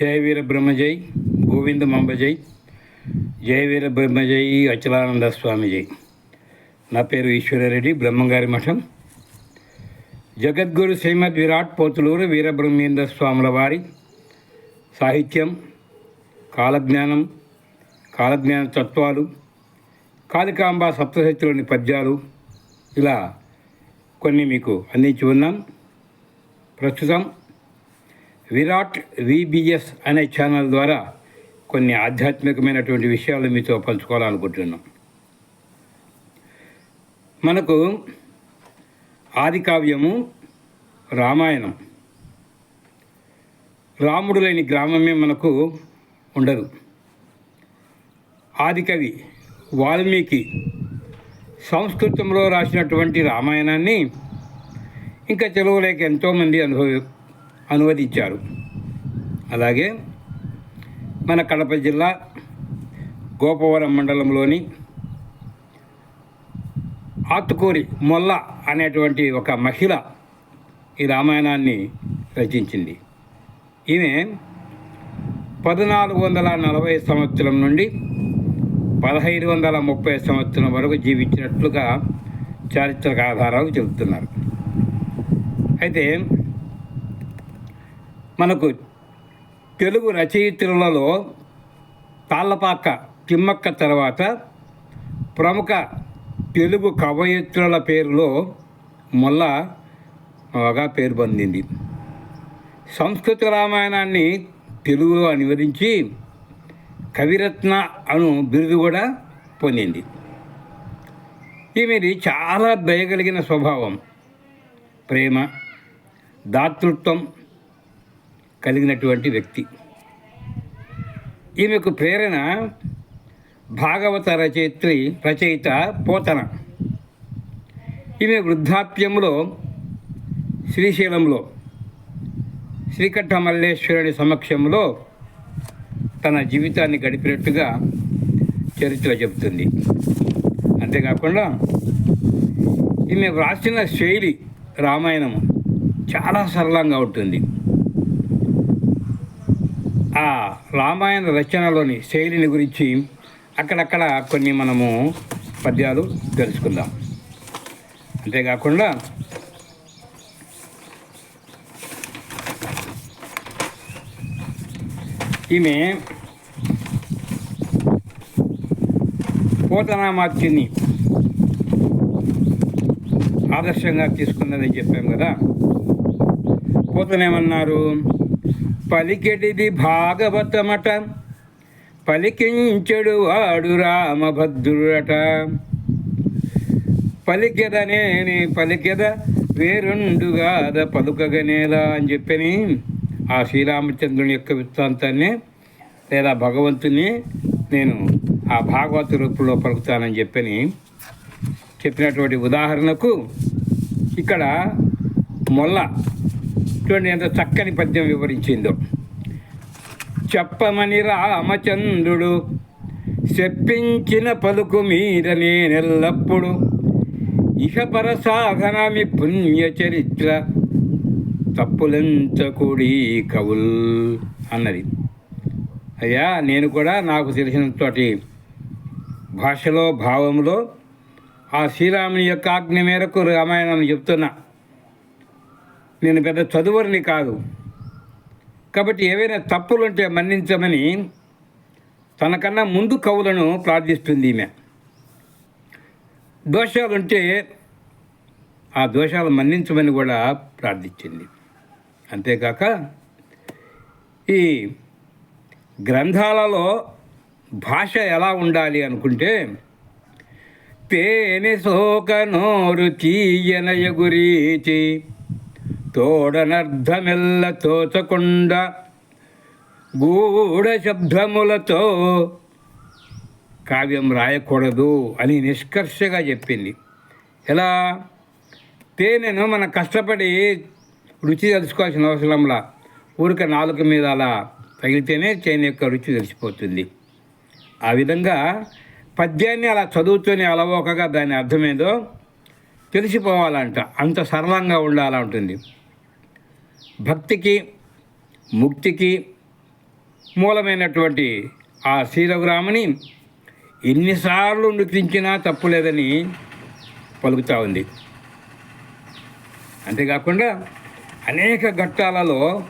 జయ వీర బ్రహ్మజై గోవింద మంబజై జయ వీర బ్రహ్మజై అచలానంద స్వామిజై నా పేరు ఈశ్వరారెడ్డి బ్రహ్మంగారి మఠం. జగద్గురు శ్రీమద్ విరాట్ పోతులూరు వీరబ్రహ్మేంద్ర స్వాముల వారి సాహిత్యం కాలజ్ఞానం కాలజ్ఞాన తత్వాలు కాళికాంబ సప్తశక్తిలోని పద్యాలు ఇలా కొన్ని మీకు అందించి ఉన్నాం. ప్రస్తుతం విరాట్ విబిఎస్ అనే ఛానల్ ద్వారా కొన్ని ఆధ్యాత్మికమైనటువంటి విషయాలు మీతో పంచుకోవాలనుకుంటున్నాం. మనకు ఆది కావ్యము రామాయణం. రాముడు లేని గ్రామమే మనకు ఉండదు. ఆదికవి వాల్మీకి సంస్కృతంలో రాసినటువంటి రామాయణాన్ని ఇంకా తెలుగులోకి ఎంతోమంది అనుభవి అనువదించారు. అలాగే మన కడప జిల్లా గోపవరం మండలంలోని ఆత్కూరి మొల్ల అనేటువంటి ఒక మహిళ ఈ రామాయణాన్ని రచించింది. ఈమె పద్నాలుగు వందల నలభై సంవత్సరం నుండి పదహైదు వందల ముప్పై సంవత్సరం వరకు జీవించినట్లుగా చారిత్రక ఆధారాలు చెబుతున్నారు. అయితే మనకు తెలుగు రచయిత్రులలో తాళ్ళపాక తిమ్మక్క తర్వాత ప్రముఖ తెలుగు కవయిత్రుల పేరులో మొల్ల బాగా పేరు పొందింది. సంస్కృత రామాయణాన్ని తెలుగులో అనువదించి కవిరత్న అను బిరుదు కూడా పొందింది. ఈమెది చాలా దయగలిగిన స్వభావం. ప్రేమ దాతృత్వం కలిగినటువంటి వ్యక్తి. ఈమెకు ప్రేరణ భాగవత రచయిత్రి రచయిత పోతన. ఈమె వృద్ధాప్యంలో శ్రీశైలంలో శ్రీకట్ట మల్లేశ్వరుని సమక్షంలో తన జీవితాన్ని గడిపినట్టుగా చరిత్ర చెబుతుంది. అంతేకాకుండా ఈమె వ్రాసిన శైలి రామాయణం చాలా సరళంగా ఉంటుంది. ఆ రామాయణ రచనలోని శైలిని గురించి అక్కడక్కడ కొన్ని మనము పద్యాలు తెలుసుకుందాం. అంతేకాకుండా ఈమె పోతనామాత్యుని ఆదర్శంగా తీసుకున్నదని చెప్పాం కదా. పోతనేమన్నారు? పలికెడిది భాగవతమట. పలికించడు వాడు రామభద్రుడట. పలికెదనేని పలికెద వేరుండుగాద పలుకగనేలా అని చెప్పని ఆ శ్రీరామచంద్రుని యొక్క వృత్తాంతాన్ని లేదా భగవంతుని నేను ఆ భాగవత రూపంలో పలుకుతానని చెప్పని చెప్పినటువంటి ఉదాహరణకు ఇక్కడ మొల్ల చూడండి ఎంత చక్కని పద్యం వివరించిందో. చెప్పమని రామచంద్రుడు చెప్పించిన పలుకు మీద నేనెల్లప్పుడు ఇహపర సాధనమి పుణ్య చరిత్ర తప్పులెంచకూడి కవుల్ అన్నది. అయ్యా నేను కూడా నాకు తెలిసినతోటి భాషలో భావంలో ఆ శ్రీరాముని యొక్క ఆజ్ఞ మేరకు రామాయణాన్ని చెప్తున్నా. నేను పెద్ద చదువుని కాదు. కాబట్టి ఏవైనా తప్పులుంటే మన్నించమని తనకన్నా ముందు కవులను ప్రార్థిస్తుంది ఈమె. దోషాలుంటే ఆ దోషాలు మన్నించమని కూడా ప్రార్థించింది. అంతేకాక ఈ గ్రంథాలలో భాష ఎలా ఉండాలి అనుకుంటే తేనె సోక నోరు తీయనయ గురీచి తోడనర్థమెల్ల తోచకుండా గూఢ శబ్దములతో కావ్యం రాయకూడదు అని నిష్కర్షగా చెప్పింది. ఎలా? తేనెను మనం కష్టపడి రుచి తెలుసుకోవాల్సిన అవసరంలా ఊరిక నాలుక మీద అలా తగిలితేనే తేనె యొక్క రుచి తెలిసిపోతుంది. ఆ విధంగా పద్యాన్ని అలా చదువుతూనే అలవోకగా దాని అర్థమేదో తెలిసిపోవాలంట. అంత సరళంగా ఉండాలా ఉంటుంది భక్తికి ముక్తికి మూలమైనటువంటి ఆ శ్రీరఘురాముని ఎన్నిసార్లు నృతించినా తప్పులేదని పలుకుతూ ఉంది. అంతేకాకుండా అనేక ఘట్టాలలో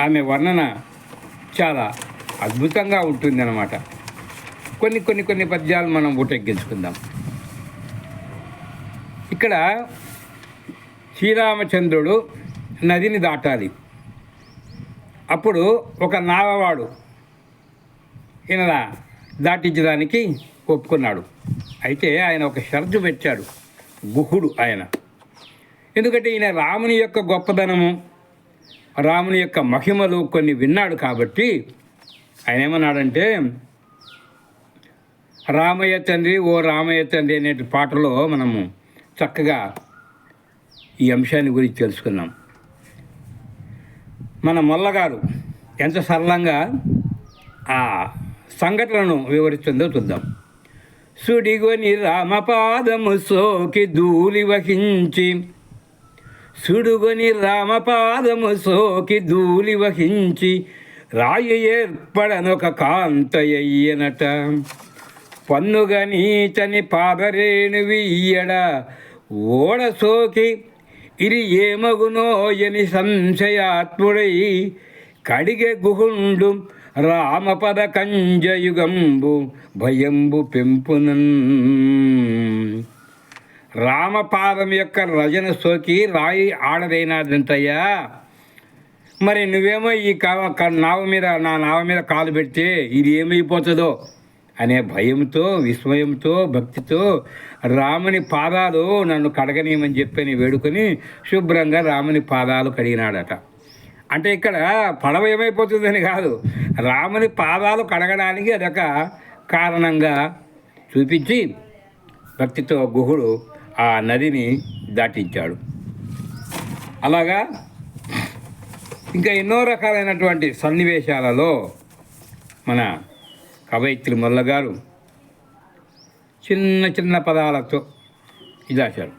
ఆమె వర్ణన చాలా అద్భుతంగా ఉంటుందన్నమాట. కొన్ని కొన్ని కొన్ని పద్యాలు మనం ఊటెక్కించుకుందాం. ఇక్కడ శ్రీరామచంద్రుడు నదిని దాటాలి. అప్పుడు ఒక నావవాడు ఈయన దాటించడానికి ఒప్పుకున్నాడు. అయితే ఆయన ఒక షరతు పెట్టాడు. గుహుడు ఆయన. ఎందుకంటే ఈయన రాముని యొక్క గొప్పదనము రాముని యొక్క మహిమలు కొన్ని విన్నాడు కాబట్టి ఆయన ఏమన్నాడంటే రామయ్య తండ్రి ఓ రామయ్య తండ్రి అనే పాటలో మనము చక్కగా ఈ అంశాన్ని గురించి తెలుసుకున్నాం. మన మొల్లగారు ఎంత సరళంగా ఆ సంఘటనను వివరిస్తుందో చూద్దాం. సుడిగొని రామపాదము సోకి ధూళి వహించి సుడుగొని రామపాదము సోకి ధూళి వహించి రాయి ఏర్పడనొక కాంతయ్యనట పన్నుగ నీచని పాదరేణువి ఇయ్యడ ఓడ సోకి ఇది ఏమగునో ఎని సంశయాత్ముడై కడిగె గుహుండు రామపద కంజయుగంబు భయంబు పెంపునన్. రామపాదం యొక్క రజన సోకి రాయి ఆడదైనాదంటయ్యా మరి నువ్వేమో ఈ క- నావ మీద నా నావ మీద కాలు పెడితే ఇది ఏమైపోతుందో? అనే భయంతో విస్మయంతో భక్తితో రాముని పాదాలు నన్ను కడగనీయమని చెప్పని వేడుకొని శుభ్రంగా రాముని పాదాలు కడిగినాడట. అంటే ఇక్కడ పడవ ఏమైపోతుందని కాదు. రాముని పాదాలు కడగడానికి అదొక కారణంగా చూపించి భక్తితో గుహుడు ఆ నదిని దాటించాడు. అలాగా ఇంకా ఎన్నో రకాలైనటువంటి సన్నివేశాలలో మన కవయిత్రి మొల్ల గారు చిన్న చిన్న పదాలతో ఇదాశారు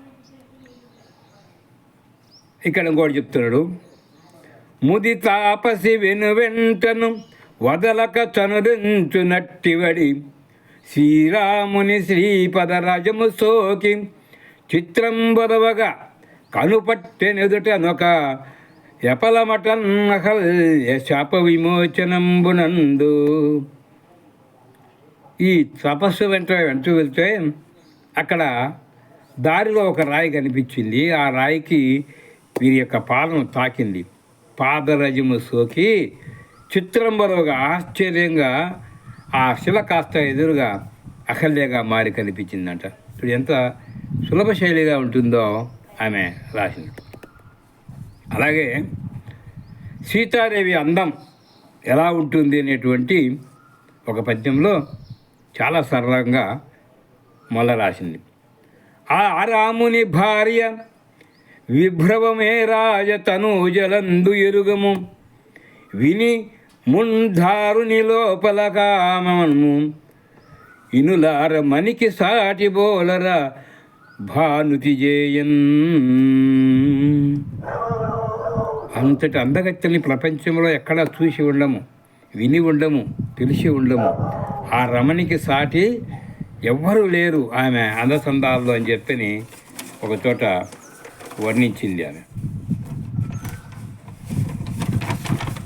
ఇక్కడ ఇంకోటి చెప్తున్నాడు. ముది తాపసి వెను వెంటను వదలక చనురించు నట్టివడి శ్రీరాముని శ్రీపదరాజము సోకి చిత్రం బొదవగా కనుపట్టెనెదుటనొక ఎపలమటన్నహల్య శాప విమోచనంబునందు ఈ తపస్సు వెంట వెంట వెళ్తే అక్కడ దారిలో ఒక రాయి కనిపించింది. ఆ రాయికి వీరి యొక్క పాదం తాకింది. పాదరజము సోకి చిత్రంబరుగా ఆశ్చర్యంగా ఆ శిల కాస్త ఎదురుగా అహల్యగా మారి కనిపించిందంట. ఇప్పుడు ఎంత సులభ శైలిగా ఉంటుందో ఆమె రాసింది. అలాగే సీతాదేవి అందం ఎలా ఉంటుంది అనేటువంటి ఒక పద్యంలో చాలా సరళంగా మొల్ల రాసింది. ఆ రాముని భార్య విభ్రవమే రాజ తనూజలందు ఎరుగము. విని ముంధారుని లోపల కామము ఇనులార మనికి సాటి బోలర భానుతి జేయన్. అంతటి అందగత్తెని ప్రపంచంలో ఎక్కడా చూసి ఉండము విని ఉండము తెలిసి ఉండము. ఆ రమణికి సాటి ఎవ్వరూ లేరు ఆమె అందసందాల్లో అని చెప్పని ఒక చోట వర్ణించింది ఆమె.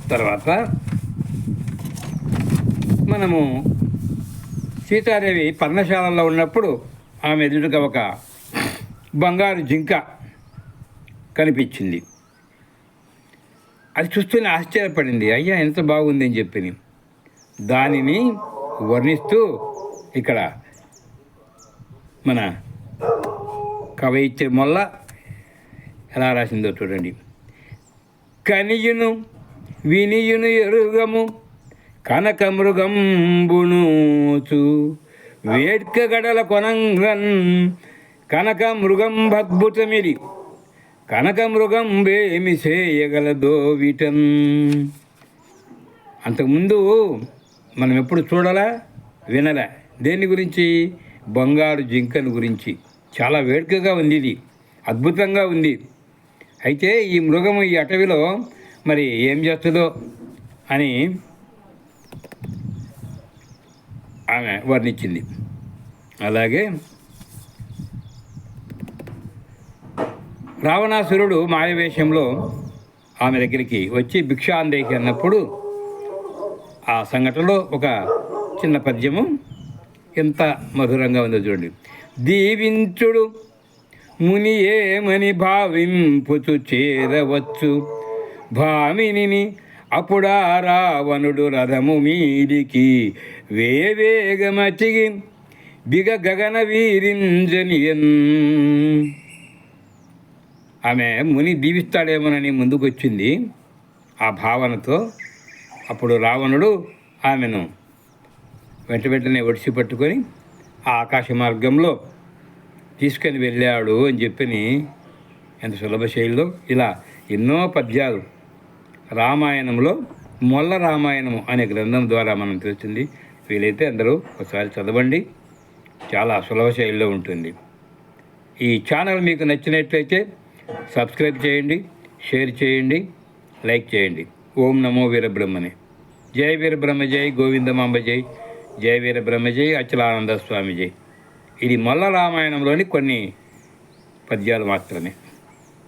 తర్వాత మనము సీతాదేవి పర్ణశాలలో ఉన్నప్పుడు ఆమె ఎదురుగా ఒక బంగారు జింక కనిపించింది. అది చూస్తూనే ఆశ్చర్యపడింది. అయ్యా ఎంత బాగుంది అని చెప్పి దానిని వర్ణిస్తూ ఇక్కడ మన కవయిత్రి మొల్ల ఎలా రాసిందో చూడండి. కనియును వినియును ఎరుగము కనక మృగంబునూచు వేడ్క గడల కొనంగన్ కనక మృగంబద్భుతమిది కనక మృగం వేమి చేయగలదో వీటన్. అంతకుముందు మనం ఎప్పుడు చూడాలా? వినలే? దేని గురించి? బంగారు జింకను గురించి. చాలా వేడుకగా ఉంది ఇది. అద్భుతంగా ఉంది. అయితే ఈ మృగము ఈ అటవిలో మరి ఏం చేస్తుందో అని ఆమె వర్ణించింది. అలాగే రావణాసురుడు మాయవేషంలో ఆమె దగ్గరికి వచ్చి భిక్షాందేహి అన్నప్పుడు ఆ సంఘటనలో ఒక చిన్న పద్యము ఎంత మధురంగా ఉందో చూడండి. దీవించుడు ముని ఏమని భావింపుచు చేరవచ్చు? భామిని అప్పుడా రావణుడు రథము మీదికి వేవేగమచిగి బిగ గగన వీరింజనియన్ ఆమె ముని దీవిస్తాడేమోనని ముందుకొచ్చింది ఆ భావనతో అప్పుడు రావణుడు ఆమెను వెంట వెంటనే ఒడిసి పట్టుకొని ఆ ఆకాశ మార్గంలో తీసుకొని వెళ్ళాడు అని చెప్పని ఎంత సులభ శైలిలో ఇలా ఎన్నో పద్యాలు. రామాయణంలో మొల్ల రామాయణము అనే గ్రంథం ద్వారా మనం తెలుస్తుంది. వీలైతే అందరూ ఒకసారి చదవండి. చాలా సులభ శైలిలో ఉంటుంది. ఈ ఛానల్ మీకు నచ్చినట్లయితే సబ్స్క్రైబ్ చేయండి షేర్ చేయండి లైక్ చేయండి. ఓం నమో వీరబ్రహ్మని జై వీరబ్రహ్మ జై గోవిందమాంబ జై. జై వీరబ్రహ్మ జై అచలానంద స్వామి జై. ఇది మల్ల రామాయణంలోని కొన్ని పద్యాలు మాత్రమే.